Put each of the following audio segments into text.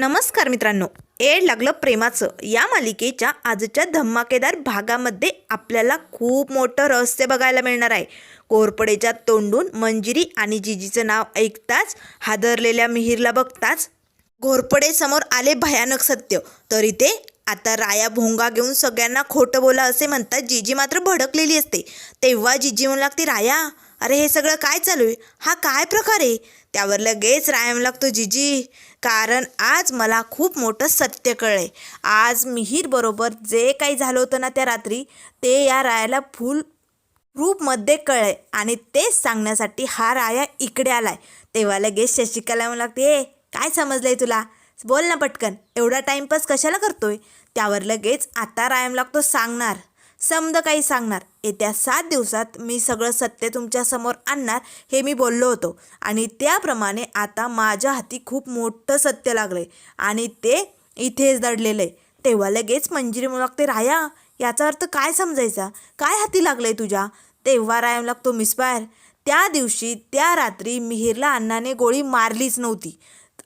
नमस्कार मित्रांनो. एड लागलं प्रेमाचं. या मालिकेच्या आजच्या धमाकेदार भागामध्ये आपल्याला खूप मोठं रहस्य बघायला मिळणार आहे. कोरपडेच्या तोंडून मंजिरी आणि जिजीचं नाव ऐकताच हादरलेल्या मिहीरला बघताच घोरपडे समोर आले भयानक सत्य. तर इथे आता राया भोंगा घेऊन सगळ्यांना खोटं बोला असे म्हणतात. जिजी मात्र भडकलेली असते. तेव्हा जिजी म्हणू लागते राया अरे हे सगळं काय चालू आहे? हा काय प्रकार आहे? त्यावर लगेच रायम लागतो जिजी. कारण आज मला खूप मोठं सत्य कळलंय. आज मिहीरबरोबर जे काही झालं होतं ना त्या रात्री ते या रायाला फुल रूपमध्ये कळलं आणि तेच सांगण्यासाठी हा राया इकडे आलाय. तेव्हा लगेच शशिकला म्हणू लागते ए काय समजलंय तुला? बोल ना पटकन. एवढा टाईमपास कशाला करतोय? त्यावर लगेच आता रायम लागतो सांगणार. समद काही सांगणार. येत्या सात दिवसात मी सगळं सत्य तुमच्यासमोर आणणार हे मी बोललो होतो. आणि त्याप्रमाणे आता माझ्या हाती खूप मोठं सत्य लागलंय. आणि ते इथेच दडलेलं आहे तेव्हा लगेच मंजिरी म्हणू लागते राया. याचा अर्थ काय समजायचा? काय हाती लागलंय तुझ्या? तेव्हा रायम लागतो मिसपायर त्या दिवशी त्या रात्री मिहीरला अण्णाने गोळी मारलीच नव्हती.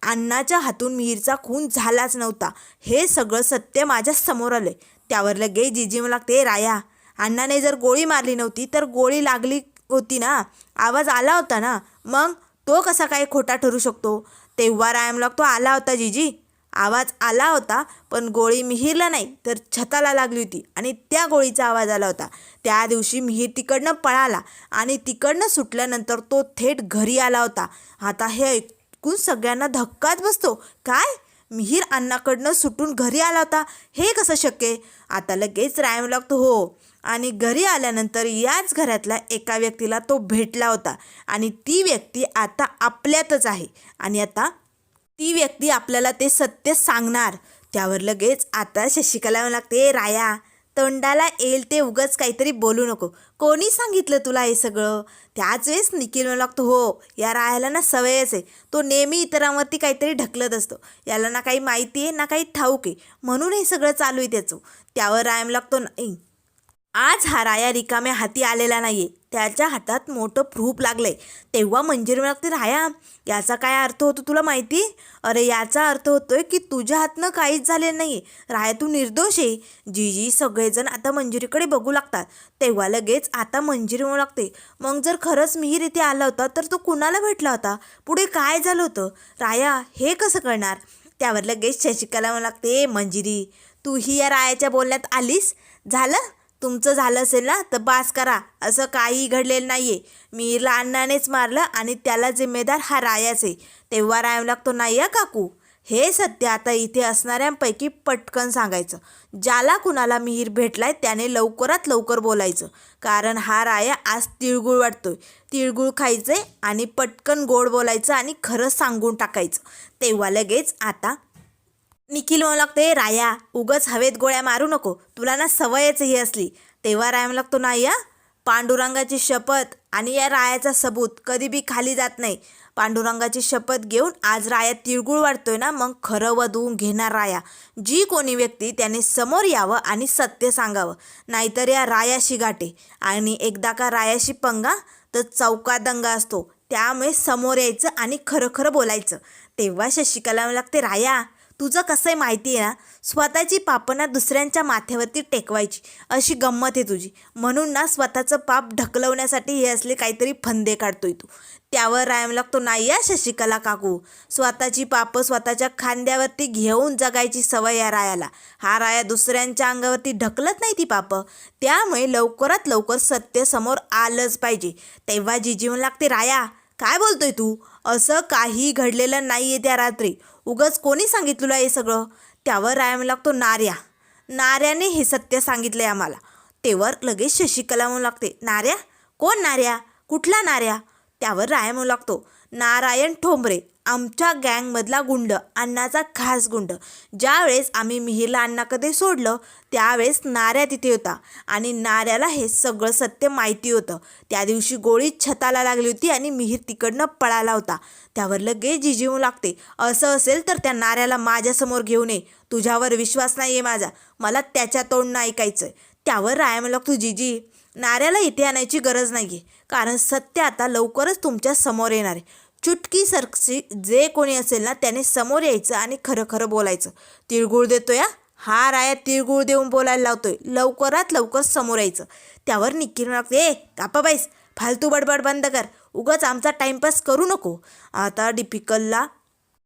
अण्णाच्या हातून मिहीरचा खून झालाच नव्हता. हे सगळं सत्य माझ्यासमोर आलंय. त्यावर लगेच जिजी मला लागते राया. अण्णाने जर गोळी मारली नव्हती तर गोळी लागली होती ना. आवाज आला होता ना. मग तो कसा काय खोटा ठरू शकतो? तेव्हा रायम लागतो आला होता जिजी. आवाज आला होता पण गोळी मिहीरला नाही तर छताला लागली होती आणि त्या गोळीचा आवाज आला होता. त्या दिवशी मिहीर तिकडनं पळाला आणि तिकडनं सुटल्यानंतर तो थेट घरी आला होता. आता हे ऐकून सगळ्यांना धक्काच बसतो. काय? मिहीर अण्णाकडनं सुटून घरी आला होता. हे कसं शक्य आता लगेच रायम लागतो हो. आणि घरी आल्यानंतर याच घरातल्या एका व्यक्तीला तो भेटला होता. आणि ती व्यक्ती आता आपल्यातच आहे. आणि आता ती व्यक्ती आपल्याला ते सत्य सांगणार. त्यावर लगेच आता शशिकला लागते राया तोंडाला येईल ते उगच काहीतरी बोलू नको. कोणी सांगितलं तुला हे सगळं? त्याच वेळेस निखिल म्हणू लागतो हो या राहायला ना सवयच आहे. तो नेहमी इतरांवरती काहीतरी ढकलत असतो. याला ना काही माहिती आहे ना काही ठाऊक आहे. म्हणून हे सगळं चालू आहे त्याचं. त्यावर रायम लागतो नाही आज हा राया रिकाम्या हाती आलेला नाहीये. त्याच्या हातात मोठं प्रूफ लागलंय. तेव्हा मंजिरी लागते राया याचा काय अर्थ होतो तुला माहिती? अरे याचा अर्थ होतोय की तुझ्या हातनं काहीच झालेलं नाही राया तू निर्दोष आहे. जी जी सगळेजण आता मंजिरीकडे बघू लागतात. तेव्हा लगेच आता मंजिरी म्हणू लागते मग जर खरंच मिहीर इथे आला होता तर तो कुणाला भेटला होता? पुढे काय झालं होतं? राया हे कसं कळणार? त्यावर लगेच शशिकला म्हणू लागते "ए, मंजिरी तूही या रायाच्या बोलण्यात आलीस? झालं? तुमचं झालं असेल ना तर बास करा. असं काही घडलेलं नाही आहे मीरला अण्णानेच मारलं आणि त्याला जिम्मेदार हा रायाच आहे. तेव्हा रायम लागतो नाही या काकू. हे सत्य आता इथे असणाऱ्यांपैकी पटकन सांगायचं. ज्याला कुणाला मिहीर भेटलाय त्याने लवकरात लवकर बोलायचं. कारण हा राया आज तिळगुळ वाटतोय. तिळगुळ खायचे आणि पटकन गोड बोलायचं आणि खरं सांगून टाकायचं. तेव्हा लगेच आता निखिल म्हणू लागते राया उगच हवेत गोळ्या मारू नको तुला ना सवयच ही असली. तेव्हा राया म्हणू लागतो नाही या पांडुरंगाची शपथ आणि या रायाचा सबूत कधी बी खाली जात नाही. पांडुरंगाची शपथ घेऊन आज राया तिळगुळ वाढतोय ना मग खरं वधवून घेणार राया. जी कोणी व्यक्ती त्याने समोर यावं आणि सत्य सांगावं नाहीतर या रायाशी गाठे. आणि एकदा का रायाशी पंगा तर चौका दंगा असतो. त्यामुळे समोर यायचं आणि खरं खरं बोलायचं. तेव्हा शशिकला लागते राया तुझं कसं आहे माहिती आहे ना स्वतःची पापं ना दुसऱ्यांच्या माथ्यावरती टेकवायची. अशी गंमत आहे तुझी. म्हणून ना स्वतःचं पाप ढकलवण्यासाठी हे असले काहीतरी फंदे काढतोय तू. त्यावर रायम लागतो नाही या शशिकला काकू. स्वतःची पापं स्वतःच्या खांद्यावरती घेऊन जगायची सवय या रायाला. हा राया दुसऱ्यांच्या अंगावरती ढकलत नाही ती पापं. त्यामुळे लवकरात लवकर सत्य समोर आलंच पाहिजे. तेव्हा जिजी म्हणू लागते राया काय बोलतोय तू? असं काही घडलेलं नाही आहे त्या रात्री. उगच कोणी सांगितलं तुला हे सगळं? त्यावर रायम लागतो नार्या. नार्याने हे सत्य सांगितलंय आम्हाला. तेवर लगेच शशिकला म्हणू लागते नार्या? कोण नार्या? कुठला नार्या? त्यावर राया म्हणू लागतो. नारायण ठोंबरे आमच्या गँगमधला गुंड अण्णाचा खास गुंड. ज्यावेळेस आम्ही मिहीरला अण्णाकडे सोडलं त्यावेळेस नाऱ्या तिथे होता आणि नाऱ्याला हे सगळं सत्य माहिती होतं. त्या दिवशी गोळी छताला लागली होती आणि मिहीर तिकडनं पळाला होता. त्यावर लगेच जिजीवू लागते. असं असेल तर त्या नाऱ्याला माझ्यासमोर घेऊन ये. तुझ्यावर विश्वास नाही आहे माझा. मला त्याच्या तोंडनं ऐकायचं आहे त्यावर राया लागतो जिजी नाऱ्याला इथे आणायची गरज नाही आहे कारण सत्य आता लवकरच तुमच्यासमोर येणार आहे. चुटकी सरसी जे कोणी असेल ना त्याने समोर यायचं आणि खरं खरं बोलायचं. तिळगुळ देतो या हा राया तिळगुळ देऊन बोलायला लावतोय. लवकरात लवकर समोर यायचं. त्यावर निक्की म्हणते ए कापाबाईस फालतू बडबड बंद कर. उगाच आमचा टाइमपास करू नको. आता डिपिकलला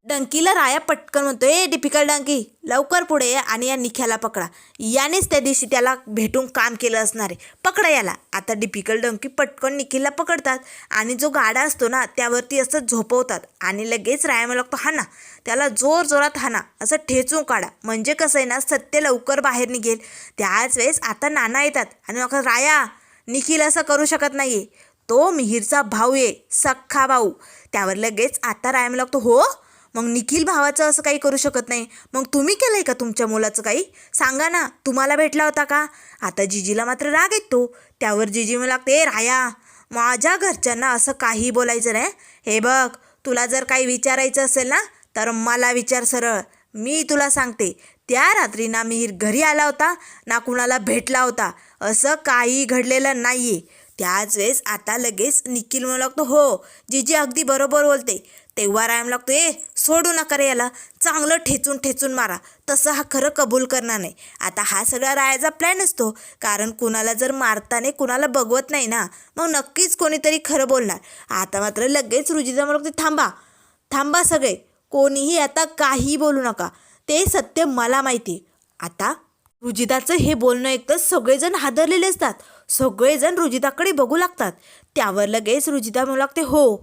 डंकीला राया पटकन म्हणतो ए डिपिकल डंकी लवकर पुढे ये आणि या निख्याला पकडा. यानेच त्या दिवशी त्याला भेटून काम केलं असणार आहे. पकडा याला. आता डिपिकल डंकी पटकन निखिलला पकडतात आणि जो गाडा असतो ना त्यावरती असं झोपवतात आणि लगेच राया मला लागतो हाना त्याला जोर जोरात हाना असं ठेचून काढा. म्हणजे कसं आहे ना सत्य लवकर बाहेर निघेल. त्याच वेळेस आता नाना येतात आणि मग राया निखिल असं करू शकत नाही तो मिहीरचा भाऊ आहे सख्खा भाऊ. त्यावर लगेच आता राया मला लागतो हो मग निखिल भावाचं असं काही करू शकत नाही. मग तुम्ही केलं आहे का तुमच्या मुलाचं काही? सांगा ना तुम्हाला भेटला होता का? आता जिजीला मात्र राग येतो. त्यावर जिजी मला लागते राया माझ्या घरच्यांना असं काही बोलायचं नाही. हे बघ तुला जर काही विचारायचं असेल ना तर मला विचार सरळ. मी तुला सांगते त्या रात्री ना मी घरी आला होता ना कुणाला भेटला होता. असं काही घडलेलं नाही आहे त्याच वेळेस आता लगेच निखिल म्हणू लागतो हो जीजी अगदी बरोबर बोलते. तेव्हा रायम लागतो ए सोडू नका रे याला. चांगलं ठेचून ठेचून मारा. तसं हा खरं कबूल करणार नाही. आता हा सगळा रायाचा प्लॅन असतो. कारण कुणाला जर मारताने कुणाला बघवत नाही ना मग नक्कीच कोणीतरी खरं बोलणार. आता मात्र लगेच रुजिदा म्हणू लागते थांबा थांबा सगळे. कोणीही आता काही बोलू नका. ते सत्य मला माहिती आता रुजिताचं हे बोलणं ऐकतं सगळेजण हादरलेले असतात. सगळेजण रुजिताकडे बघू लागतात. त्यावर लगेच रुजिता म्हणू लागते हो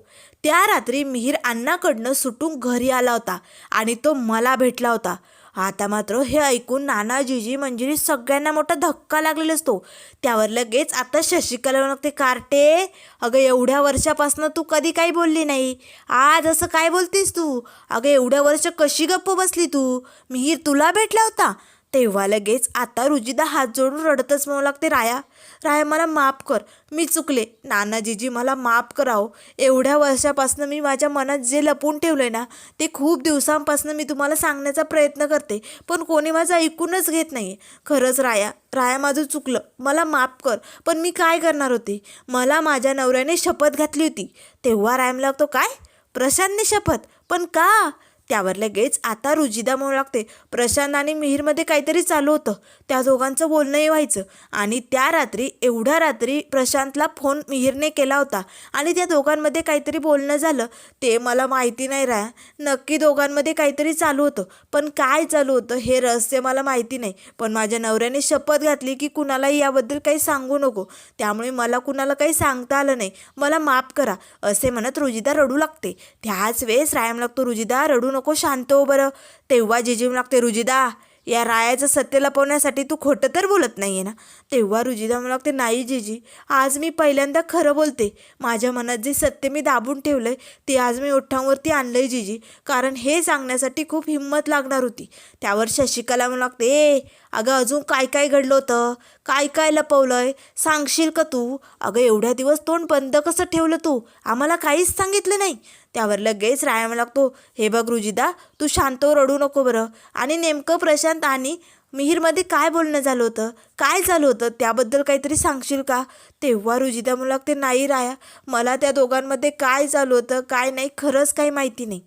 त्या रात्री मिहीर अण्णाकडनं सुटून घरी आला होता आणि तो मला भेटला होता. आता मात्र हे ऐकून नानाजीजी म्हणजे मंजिरी सगळ्यांना मोठा धक्का लागलेला असतो. त्यावर लगेच आता शशिकला म्हणू लागते कार्टे अगं एवढ्या वर्षापासून तू कधी काही बोलली नाही. आज असं काय बोलतीस तू? अगं एवढ्या वर्ष कशी गप्प बसली तू? मिहीर तुला भेटला होता? तेव्हा लगेच आता रुजिदा हात जोडून रडतच म्हणू लागते राया राय मला माफ कर. मी चुकले. नानाजीजी मला माफ करावं. एवढ्या वर्षापासून मी माझ्या मनात जे लपून ठेवलं ना ते खूप दिवसांपासून मी तुम्हाला सांगण्याचा प्रयत्न करते पण कोणी माझं ऐकूनच घेत नाही खरंच राया राया माझं चुकलं. मला माफ कर पण मी काय करणार होते? मला माझ्या नवऱ्याने शपथ घातली होती. तेव्हा रायम तो काय? प्रशांतने शपथ? पण का? त्यावर लगेच आता रुजिदा म्हणू लागते. प्रशांत आणि मिहीरमध्ये काहीतरी चालू होतं. त्या दोघांचं बोलणंही व्हायचं. आणि त्या रात्री एवढ्या रात्री प्रशांतला फोन मिहीरने केला होता. आणि त्या दोघांमध्ये काहीतरी बोलणं झालं. ते मला माहिती नाही राहा नक्की दोघांमध्ये काहीतरी चालू होतं. पण काय चालू होतं हे रहस्य मला माहिती नाही. पण माझ्या नवऱ्याने शपथ घातली की कुणालाही याबद्दल काही सांगू नको. त्यामुळे मला कुणाला काही सांगता आलं नाही. मला माफ करा असे म्हणत रुजिदा रडू लागते. त्याच वेळेस रायम लागतो रुजिदा रडू नको शांत हो बरं. तेव्हा जिजीव लागते रुजिदा या रायाचं सत्य लपवण्यासाठी तू खोटं तर बोलत नाही आहे ना. तेव्हा रुजिदा म्हणू लागते. नाही जिजी आज मी पहिल्यांदा खरं बोलते. माझ्या मनात जे सत्य मी दाबून ठेवलं आहे ते आज मी ओठांवरती आणलं आहे जिजी. कारण हे सांगण्यासाठी खूप हिंमत लागणार होती. त्यावर शशिकला म्हणू लागते ए अगं अजून काय काय घडलं होतं? काय काय लपवलं आहे सांगशील का तू? अगं एवढ्या दिवस तोंड बंद कसं ठेवलं तू? आम्हाला काहीच सांगितलं नाही. त्यावर लगेच रायाम लागतो हे बघ रुजिदा तू शांत हो, रडू नको बरं. आणि नेमकं प्रशांत आणि मिहीरमध्ये काय बोलणं झालं होतं? काय झालं होतं? त्याबद्दल काहीतरी सांगशील का? तेव्हा रुजिदा मुलाक ते नाही राया. मला त्या दोघांमध्ये काय चालू होतं काय नाही खरंच काही माहिती नाही.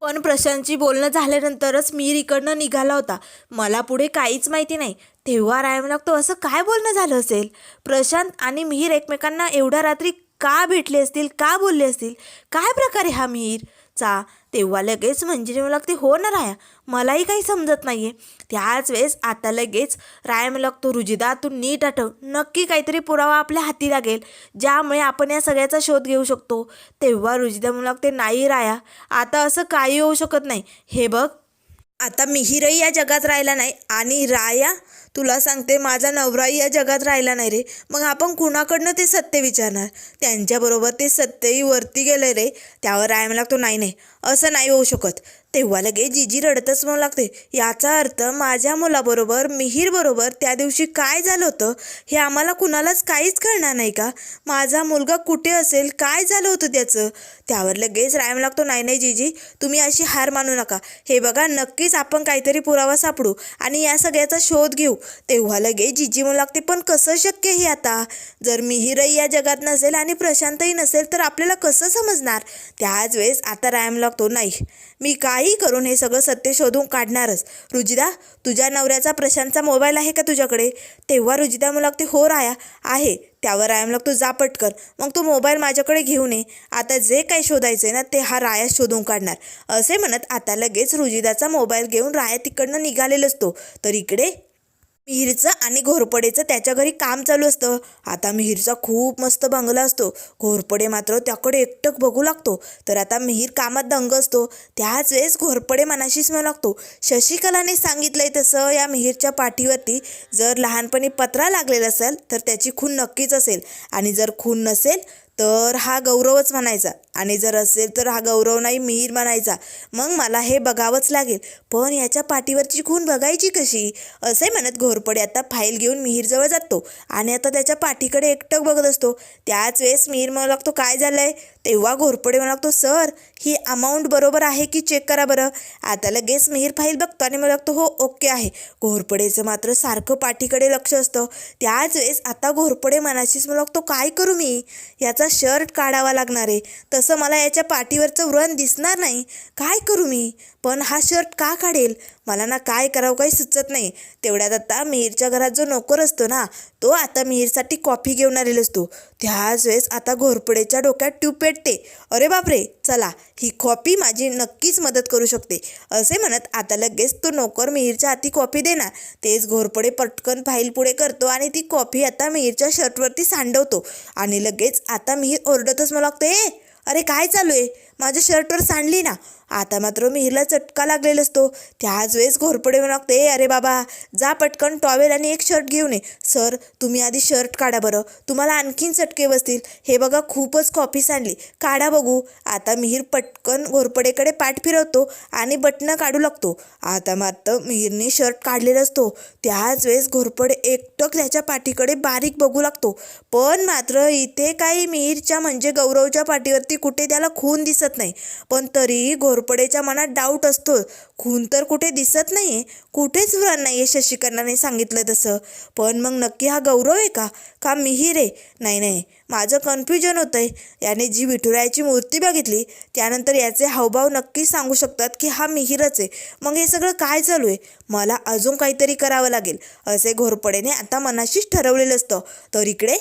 पण प्रशांतची बोलणं झाल्यानंतरच मीर इकडनं निघाला होता. मला पुढे काहीच माहिती नाही. तेव्हा रायम लागतो असं काय बोलणं झालं असेल? प्रशांत आणि मिहीर एकमेकांना एवढ्या रात्री का भेटले असतील? का बोलले असतील? काय प्रकारे हा मिहीर? चा तेव्हा लगेच मंजिरी मला लागते हो ना राया मलाही काही समजत नाही आहे त्याच वेळेस आता लगेच राया मला लागतो रुजिदा तू नीट आठव नक्की काहीतरी पुरावा आपल्या हाती लागेल ज्यामुळे आपण या सगळ्याचा शोध घेऊ शकतो. तेव्हा रुजिदा मला लागते नाही राया आता असं काही होऊ शकत नाही. हे बघ आता मिहीरही या जगात राहिला नाही आणि राया तुला सांगते माझा नवराही या जगात राहिला नाही रे. मग आपण कुणाकडनं ते सत्य विचारणार? त्यांच्याबरोबर ते सत्यही वरती गेलं रे. त्यावर राय मला तो नाही नाही. असं नाही होऊ शकत. तेव्हा लगे जिजी रडतच म्हणू लागते याचा अर्थ माझ्या मुलाबरोबर मिहीरबरोबर त्या दिवशी काय झालं होतं? हे आम्हाला कुणालाच काहीच कळणार नाही का? माझा मुलगा कुठे असेल? काय झालं होतं त्याचं? त्यावर लगेच रायम लागतो नाही नाही जिजी तुम्ही अशी हार मानू नका. हे बघा नक्कीच आपण काहीतरी पुरावा सापडू आणि या सगळ्याचा शोध घेऊ. तेव्हा लगेच जिजी म्हणू लागते पण कसं शक्य हे आता? जर मिहीरही या जगात नसेल आणि प्रशांतही नसेल तर आपल्याला कसं समजणार? त्याच वेळेस आता रायम लागतो नाही मी काही करून हे सगळं सत्य शोधून काढणारच. रुजिदा तुझ्या नवऱ्याचा प्रशांतचा मोबाईल आहे का तुझ्याकडे? तेव्हा रुजिदा मला लागते हो राया आहे. त्यावर रायम लागतो जा पटकन. मग तू मोबाईल माझ्याकडे घेऊन ये. आता जे काही शोधायचं आहे ना ते हा राया शोधून काढणार. असे म्हणत आता लगेच रुजिदाचा मोबाईल घेऊन राया तिकडनं निघालेला असतो तर इकडे मिहीरचं आणि घोरपडेचं त्याच्या घरी काम चालू असतं. आता मिहीरचा खूप मस्त बंगला असतो. घोरपडे मात्र त्याकडे एकटक बघू लागतो. तर आता मिहीर कामात दंग असतो. त्याच वेळेस घोरपडे मनाशीच म्हणू लागतो. शशिकलाने सांगितलंय तसं या मिहीरच्या पाठीवरती जर लहानपणी पत्रा लागलेला असेल तर त्याची खून नक्कीच असेल. आणि जर खून नसेल तर हा गौरवच म्हणायचा. आणि जर असेल तर हा गौरव नाही मिहीर म्हणायचा. मग मला हे बघावंच लागेल. पण याच्या पाठीवरची खून बघायची कशी? असे म्हणत घोरपडे आता फाईल घेऊन मिहीरजवळ जातो आणि आता त्याच्या पाठीकडे एकटक बघत असतो. त्याच वेळेस मिहीर म्हणू लागतो काय झालंय? तेव्हा घोरपडे म्हणू लागतो सर ही अमाऊंट बरोबर आहे की चेक करा बरं? आता लगेच मिहीर फाईल बघतो आणि मला लागतो हो ओके आहे. घोरपडेचं मात्र सारखं पाठीकडे लक्ष असतं. त्याच वेळेस आता घोरपडे मनाशीच मला लागतो काय करू मी? याचा शर्ट काढावा लागणार आहे. तसं मला याच्या पाठीवरचं व्रण दिसणार नाही. काय करू मी? पण हा शर्ट का काढेल? मला ना काय करावं काही सुचत नाही. तेवढ्यात आता मिहीरच्या घरात जो नोकर असतो ना तो आता मिहीरसाठी कॉफी घेऊन आलेला असतो. त्याच वेळेस आता घोरपडेच्या डोक्यात ट्यूब पेटते. अरे बापरे! चला ही कॉफी माझी नक्कीच मदत करू शकते. असे म्हणत आता लगेच तो नोकर मिहीरच्या हाती कॉफी देणार. तेच घोरपडे पटकन फाईल पुढे करतो आणि ती कॉफी आता मिहीरच्या शर्टवरती सांडवतो. आणि लगेच आता मिहीर ओरडतच मला लागते "ए, अरे काय चालू आहे? माझ्या शर्टवर सांडली ना. आता मात्र मिहीरला चटका लागलेला असतो. त्याच वेळेस घोरपडे म्हणू लागते अरे बाबा जा पटकन टॉवेल आणि एक शर्ट घेऊन ये. सर तुम्ही आधी शर्ट काढा बरं. तुम्हाला आणखीन चटके बसतील. हे बघा खूपच कॉफी सांडली. काढा बघू. आता मिहीर पटकन घोरपडेकडे पाठ फिरवतो आणि बटणं काढू लागतो. आता मात्र मिहीरने शर्ट काढलेला असतो. त्याच वेळेस घोरपडे एकटक त्याच्या पाठीकडे बारीक बघू लागतो. पण मात्र इथे काही मिहीरच्या म्हणजे गौरवच्या पाठीवरती कुठे त्याला खून दिसत नाही. पण तरीही घोरपडेच्या मनात डाऊट असतो. खून तर कुठे दिसत नाहीये. कुठेच व्रण नाहीये शशिकरणाने सांगितलं तसं. पण मग नक्की हा गौरव आहे का? का मिहीर आहे? नाही नाही. माझं कन्फ्युजन होतं आहे याने जी विठुरायाची मूर्ती बघितली त्यानंतर याचे हावभाव नक्कीच सांगू शकतात की हा मिहीरच आहे. मग हे सगळं काय चालू आहे? मला अजून काहीतरी करावं लागेल. असे घोरपडेने आता मनाशीच ठरवलेलं असतं. तर इकडे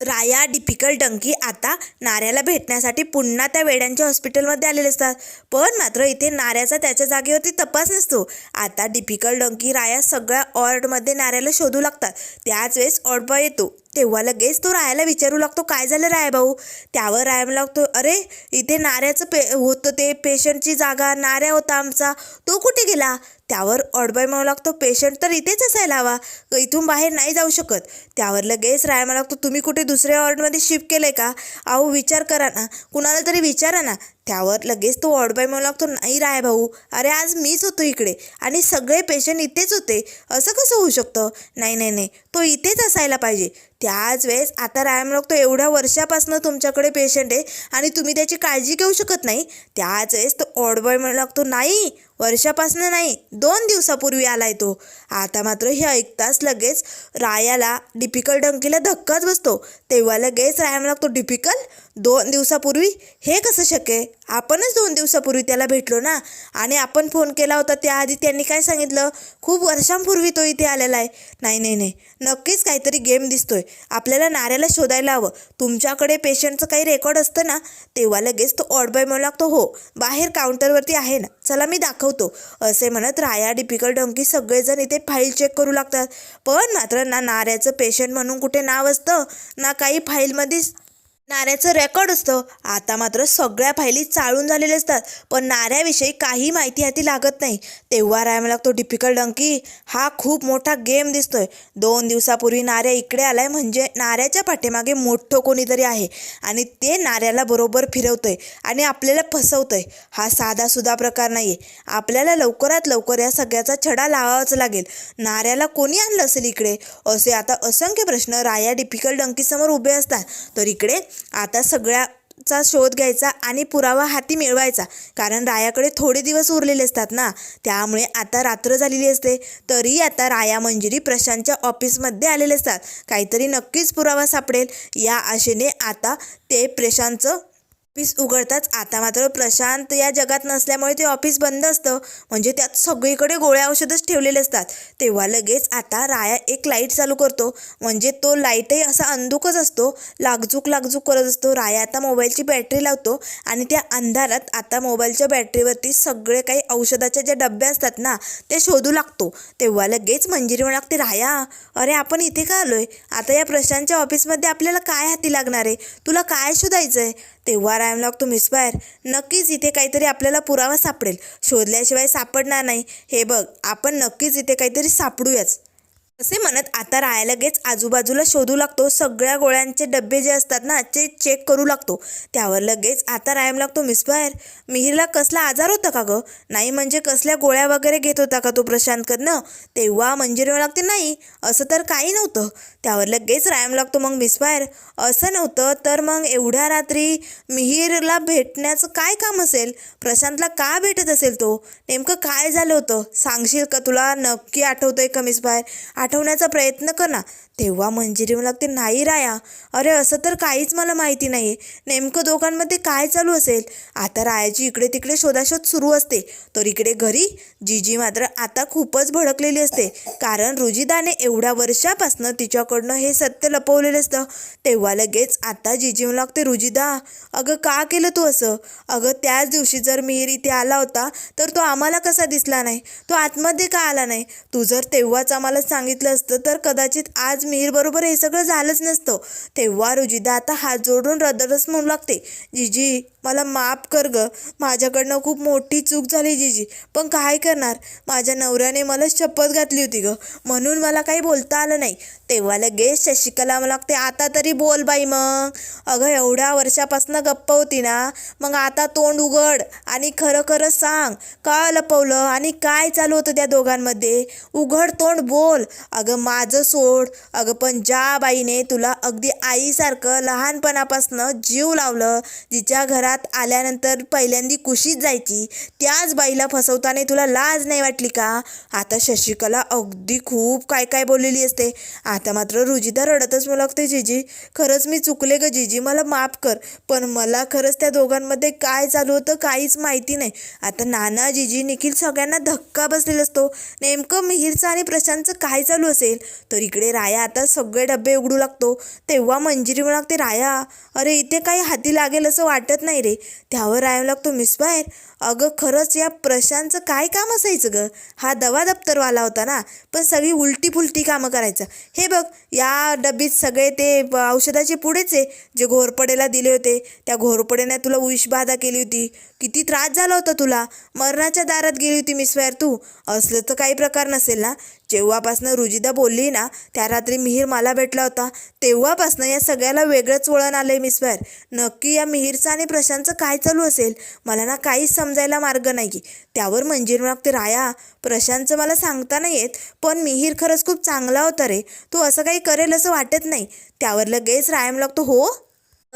राया डिफिकल्ट डंकी आता नाऱ्याला भेटण्यासाठी पुन्हा त्या वेड्यांच्या हॉस्पिटलमध्ये आलेले असतात. पण मात्र इथे नाऱ्याचा त्याच्या जागेवरती तपास नसतो. आता डिफिकल्ट डंकी राया सगळ्या ऑर्डमध्ये नाऱ्याला शोधू लागतात. त्याच वेळेस ऑडबॉय येतो. तेव्हा लगेच तो रायाला विचारू लागतो काय झालं राय भाऊ? त्यावर राया लागतो अरे इथे नाऱ्याचं पे होतं ते पेशंटची जागा नाऱ्या होता आमचा तो कुठे गेला? त्यावर ऑडबाय म्हणू लागतो पेशंट तर इथेच असायला हवा इथून बाहेर नाही जाऊ शकत. त्यावर लगेच राय म्हणू लागतो तुम्ही कुठे दुसऱ्या वॉर्डमध्ये शिफ्ट केलं आहे का? अहो विचार करा ना कुणाला तरी विचारा ना त्यावर लगेच तो ऑडबाय म्हणू लागतो नाही राय भाऊ अरे आज मीच होतो इकडे आणि सगळे पेशंट इथेच होते. असं कसं होऊ शकतं? नाही नाही नाही तो इथेच असायला पाहिजे. त्याच वेळेस आता रायम लागतो एवढ्या वर्षापासून तुमच्याकडे पेशंट आहे आणि तुम्ही त्याची काळजी घेऊ शकत नाही. त्याच वेळेस तो ऑडबॉय म्हणू लागतो नाही वर्षापासनं नाही दोन दिवसापूर्वी आलाय तो. आता मात्र हे ऐकताच लगेच रायाला डिपिकल डंकीला धक्काच बसतो. तेव्हा लगेच रायाम लागतो डिपिकल दोन दिवसापूर्वी? हे कसं शक्य आपणच दोन दिवसापूर्वी त्याला भेटलो ना? आणि आपण फोन केला होता त्याआधी त्यांनी काय सांगितलं? खूप वर्षांपूर्वी तो इथे आलेला आहे. नाही नाही नाही. नक्कीच काहीतरी गेम दिसतोय. आपल्याला नाऱ्याला शोधायला हवं. तुमच्याकडे पेशंटचं काही रेकॉर्ड असतं ना? तेव्हा लगेच तो ऑडबॉय म्हणू लागतो हो बाहेर काउंटरवरती आहे ना. चला मी दाखवतो. असे म्हणत राया डिपिकल डंकी सगळेजण इथे फाईल चेक करू लागतात. पण मात्र ना नाऱ्याचं पेशंट म्हणून कुठे नाव असतं ना काही फाईलमध्येच नाऱ्याचं रेकॉर्ड असतं. आता मात्र सगळ्या फायली चाळून झालेल्या असतात. पण नाऱ्याविषयी काही माहिती हाती लागत नाही. तेव्हा राहायला लागतो डिफिकल्ट अंकी हा खूप मोठा गेम दिसतोय. दोन दिवसापूर्वी नाऱ्या इकडे आलाय म्हणजे नाऱ्याच्या पाठीमागे मोठं कोणीतरी आहे. आणि ते नाऱ्याला बरोबर फिरवतंय आणि आपल्याला फसवतंय. हा साधा सुद्धा प्रकार नाही आहे आपल्याला लवकरात लवकर या सगळ्याचा छडा लावावाच लागेल. नाऱ्याला कोणी आणलं असेल इकडे? असे आता असंख्य प्रश्न राया डिफिकल्ट अंकीसमोर उभे असतात. तर इकडे आता सगळ्याचा शोध घ्यायचा आणि पुरावा हाती मिळवायचा. कारण रायाकडे थोडे दिवस उरलेले असतात ना. त्यामुळे आता रात्र झालेली असते. तरी आता राया मंजिरी प्रशांतच्या ऑफिसमध्ये आलेले असतात. काहीतरी नक्कीच पुरावा सापडेल. या आशेने आता ते प्रशांतचं ऑफिस उघडताच आता मात्र प्रशांत या जगात नसल्यामुळे ते ऑफिस बंद असतं. म्हणजे त्यात सगळीकडे गोळ्या औषधच ठेवलेले असतात. तेव्हा लगेच आता राया एक लाइट चालू करतो. म्हणजे तो लाईटही असा अंधुकच असतो. लागजूक लागजूक करत असतो. राया आता मोबाईलची बॅटरी लावतो आणि त्या अंधारात आता मोबाईलच्या बॅटरीवरती सगळे काही औषधाचे जे डबे असतात ना ते शोधू लागतो. तेव्हा लगेच मंजिरी म्हणू लागते राया अरे आपण इथे का आलोय? आता या प्रशांतच्या ऑफिसमध्ये आपल्याला काय हाती लागणार आहे? तुला काय शोधायचं आहे तेव्हा रायम लागतो मिसफायर नक्कीच इथे काहीतरी आपल्याला पुरावा सापडेल. शोधल्याशिवाय सापडणार नाही. हे बघ आपण नक्कीच इथे काहीतरी सापडूयाच. असे म्हणत आता राया लगेच आजूबाजूला शोधू लागतो. सगळ्या गोळ्यांचे डबे जे असतात ना ते चेक करू लागतो. त्यावर लगेच आता रायम लागतो मिसबाहेर मिहिरला कसला आजार होता का गं? नाही म्हणजे कसल्या गोळ्या वगैरे घेत होता का तो प्रशांतकडनं? तेव्हा मंजिरी लागते नाही असं तर काही नव्हतं. त्यावर लगेच रायम लागतो मग मिसबाहेर असं नव्हतं तर मग एवढ्या रात्री मिहिरला भेटण्याचं काय काम असेल? प्रशांतला का भेटत असेल तो? नेमकं काय झालं होतं? सांगशील का तुला? नक्की आठवतंय का मिसफायर आठवण्याचा प्रयत्न कर. ना तेव्हा मंजिरी मला लागते नाही राया अरे असं तर काहीच मला माहिती नाही आहे नेमकं दोघांमध्ये काय चालू असेल? आता रायाची इकडे तिकडे शोधाशोध सुरू असते. तर इकडे घरी जीजी मात्र आता खूपच भडकलेली असते. कारण रुजिदाने एवढ्या वर्षापासनं तिच्याकडनं हे सत्य लपवलेलं असतं. तेव्हा लगेच आता जीजी म्हणू लागते रुजिदा अगं का केलं तू असं? अगं त्याच दिवशी जर मिहीर इथे आला होता तर तो आम्हाला कसा दिसला नाही? तो आतमध्ये का आला नाही? तू जर तेव्हाच आम्हाला सांगितलं असतं तर कदाचित आज मिहीर बरोबर हे सगळं झालंच नसतं. तेव्हा रुजिदा आता हात जोडून रदरच म्हणू लागते. जिजी मला माफ कर ग. माझ्याकडनं खूप मोठी चूक झाली जीजी. पण काय करणार? माझ्या नवऱ्याने मला शपथ घातली होती ग. म्हणून मला काही बोलता आलं नाही. तेव्हा लगेच शशिकला मला लागते आता तरी बोल बाई मग. अगं एवढ्या वर्षापासून गप्प होती ना. मग आता तोंड उघड आणि खरं खरं सांग. का लपवलं आणि काय चालू होतं त्या दोघांमध्ये? उघड तोंड बोल. अगं माझं सोड. अगं पण ज्या बाईने तुला अगदी आईसारखं लहानपणापासनं जीव लावलं जिच्या घरात आल्यानंतर पहिल्यांदी कुशीत जायची. त्याच बाईला फसवताना तुला लाज नाही वाटली का? आता शशिकला अगदी खूप काय काय बोललेली असते. आता मात्र रुजिदा रडतच मला लागते जीजी. खरंच मी चुकले ग जीजी. मला माफ कर. पण मला खरंच त्या दोघांमध्ये काय चालू होतं काहीच माहिती नाही. आता नाना जीजी निखिल सगळ्यांना धक्का बसलेला असतो. नेमकं मिहीरचं आणि प्रशांतचं काय चालू असेल? तर इकडे राया आता सगळे डबे उघडू लागतो. तेव्हा मंजिरी म्हणू लागते राया अरे इथे काही हाती लागेल असं वाटत नाही रे? त्यावर राया लागतो मिस बाहेर. अगं खरंच या प्रशांतचं काय काम असायचं गं? हा दवा दप्तरवाला होता ना? पण सगळी उलटी फुलटी कामं करायचं. हे बघ या डबीत सगळे ते औषधाचे पुढेच आहे जे घोरपडेला दिले होते. त्या घोरपडेने तुला विषबाधा केली होती. किती त्रास झाला होता तुला? मरणाच्या दारात गेली होती मिस मिसवायर तू. असलं तर काही प्रकार नसेल ना? जेव्हापासनं रुजिदा बोलली ना त्या रात्री मिहीर मला भेटला होता. तेव्हापासनं या सगळ्याला वेगळंच वळण आलं आहे मिसवायर नक्की या मिहीरचं आणि प्रशांतचं काय चालू असेल? मला ना काहीच समजायला मार्ग नाही त्यावर मंजीर मागते राया प्रशांतचं मला सांगता नाही येत पण मिहीर खरंच खूप चांगला होता रे. तो असं काही करेल असं वाटत नाही. त्यावर लगेच रायम लागतो हो?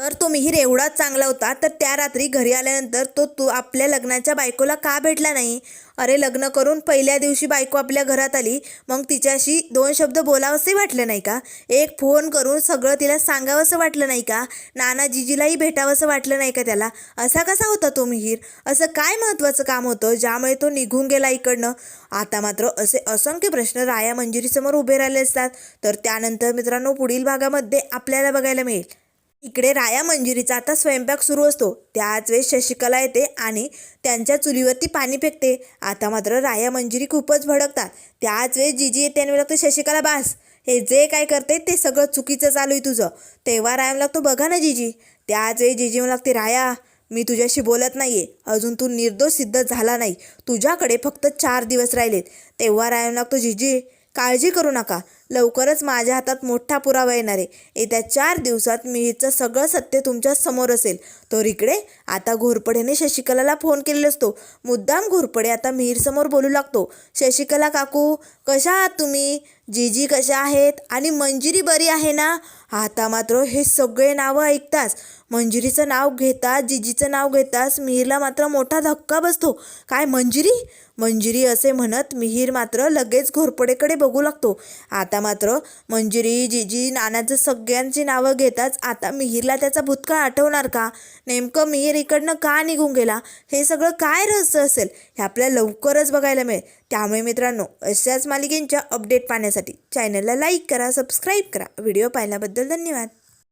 तर तो मिहीर एवढाच चांगला होता तर त्या रात्री घरी आल्यानंतर तो तू आपल्या लग्नाच्या बायकोला का भेटला नाही? अरे लग्न करून पहिल्या दिवशी बायको आपल्या घरात आली मग तिच्याशी दोन शब्द बोलावंसे वाटलं नाही का? एक फोन करून सगळं तिला सांगावंसं वाटलं नाही का? नाना जिजीलाही भेटावंसं वाटलं नाही का त्याला? असा कसा होता तो मिहीर? असं काय महत्त्वाचं काम होतं ज्यामुळे तो निघून गेला इकडनं? आता मात्र असे असंख्य प्रश्न राया मंजिरीसमोर उभे राहिले असतात. तर त्यानंतर मित्रांनो पुढील भागामध्ये आपल्याला बघायला मिळेल. इकडे राया मंजिरीचा आता स्वयंपाक सुरू असतो. त्याच वेळेस शशिकला येते आणि त्यांच्या चुलीवरती पाणी फेकते. आता मात्र राया मंजिरी खूपच भडकतात. त्याच वेळेस जिजी येते आणि लागतं शशिकला बास हे जे काय करते ते सगळं चुकीचं चालू आहे तुझं. तेव्हा रायम लागतो बघा ना जिजी. त्याच वेळी जिजी म्हणू लागते राया मी तुझ्याशी बोलत नाही आहे अजून तू निर्दोष सिद्ध झाला नाही. तुझ्याकडे फक्त चार दिवस राहिलेत. तेव्हा राया लागतो जिजी काळजी करू नका. लवकरच माझ्या हातात मोठा पुरावा येणार आहे. येत्या चार दिवसात मिहीरचं सगळं सत्य तुमच्यासमोर असेल. तर इकडे आता घोरपडेने शशिकलाला फोन केलेला असतो. मुद्दाम घोरपडे आता मिहीरसमोर बोलू लागतो. शशिकला काकू कशा आहात तुम्ही? जीजी कशा आहेत? आणि मंजिरी बरी आहे ना? आता मात्र हे सगळे नावं ऐकताच मंजिरीचं नाव घेताच जिजीचं नाव घेताच मिहीरला मात्र मोठा धक्का बसतो. काय मंजिरी? मंजिरी असे म्हणत मिहीर मात्र लगेच घोरपडेकडे बघू लागतो. आता मात्र मंजिरी जीजी नानाचं सगळ्यांची नावं घेताच आता मिहीरला त्याचा भूतकाळ आठवणार का? नेमकं मिहीर इकडनं का निघून गेला? हे सगळं काय रहस्य असेल? हे आपल्याला लवकरच बघायला मिळेल. त्यामुळे मित्रांनो अशाच मालिकेंच्या अपडेट पाहण्यासाठी चॅनलला लाईक करा सबस्क्राईब करा. व्हिडिओ पाहिल्याबद्दल धन्यवाद.